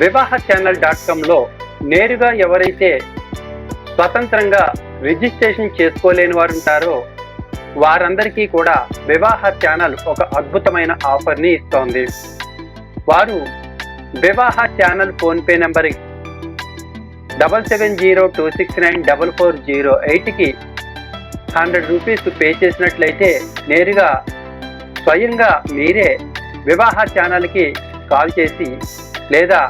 వివాహ channel dot కామ్లో నేరుగా ఎవరైతే స్వతంత్రంగా రిజిస్ట్రేషన్ చేసుకోలేని వారు ఉంటారో వారందరికీ కూడా వివాహ ఛానల్ ఒక అద్భుతమైన ఆఫర్ని ఇస్తోంది. వారు Vivaha channel PhonePe number double seven zero two six nine double four zero ఎయిట్కి హండ్రెడ్ రూపీస్ పే చేసినట్లయితే నేరుగా స్వయంగా మీరే వివాహ ఛానల్కి కాల్ చేసి లేదా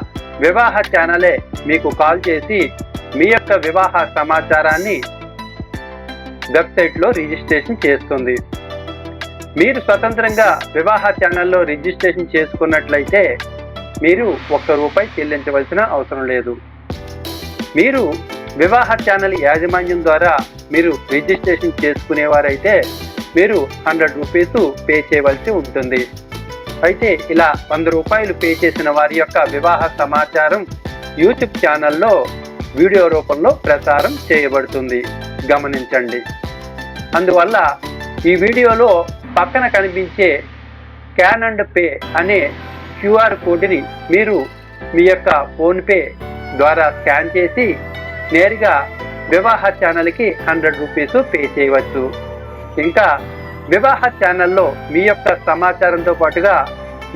వివాహ ఛానలే మీకు కాల్ చేసి మీ యొక్క వివాహ సమాచారాన్ని వెబ్సైట్లో రిజిస్ట్రేషన్ చేస్తుంది. మీరు స్వతంత్రంగా వివాహ ఛానల్లో రిజిస్ట్రేషన్ చేసుకున్నట్లయితే మీరు ఒక్క రూపాయి చెల్లించవలసిన అవసరం లేదు. మీరు వివాహ ఛానల్ యాజమాన్యం ద్వారా మీరు రిజిస్ట్రేషన్ చేసుకునేవారైతే మీరు హండ్రెడ్ రూపీస్ పే చేయవలసి ఉంటుంది. అయితే ఇలా వంద రూపాయలు పే చేసిన వారి యొక్క వివాహ సమాచారం యూట్యూబ్ ఛానల్లో వీడియో రూపంలో ప్రసారం చేయబడుతుంది. గమనించండి. అందువల్ల ఈ వీడియోలో పక్కన కనిపించే స్కాన్ అండ్ పే అనే క్యూఆర్ కోడ్ని మీరు మీ యొక్క ఫోన్పే ద్వారా స్కాన్ చేసి నేరుగా వివాహ ఛానల్కి హండ్రెడ్ రూపీస్ పే చేయవచ్చు. ఇంకా వివాహ ఛానల్లో మీ యొక్క సమాచారంతో పాటుగా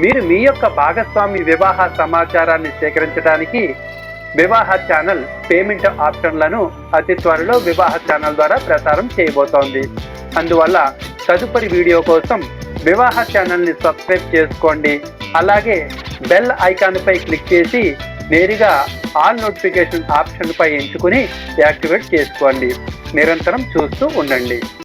మీరు మీ యొక్క భాగస్వామి వివాహ సమాచారాన్ని సేకరించడానికి వివాహ ఛానల్ పేమెంట్ ఆప్షన్లను అతి త్వరలో వివాహ ఛానల్ ద్వారా ప్రసారం చేయబోతోంది. అందువల్ల తదుపరి వీడియో కోసం వివాహ ఛానల్ని సబ్స్క్రైబ్ చేసుకోండి. అలాగే బెల్ ఐకాన్పై క్లిక్ చేసి నేరుగా ఆల్ నోటిఫికేషన్ ఆప్షన్పై ఎంచుకుని యాక్టివేట్ చేసుకోండి. నిరంతరం చూస్తూ ఉండండి.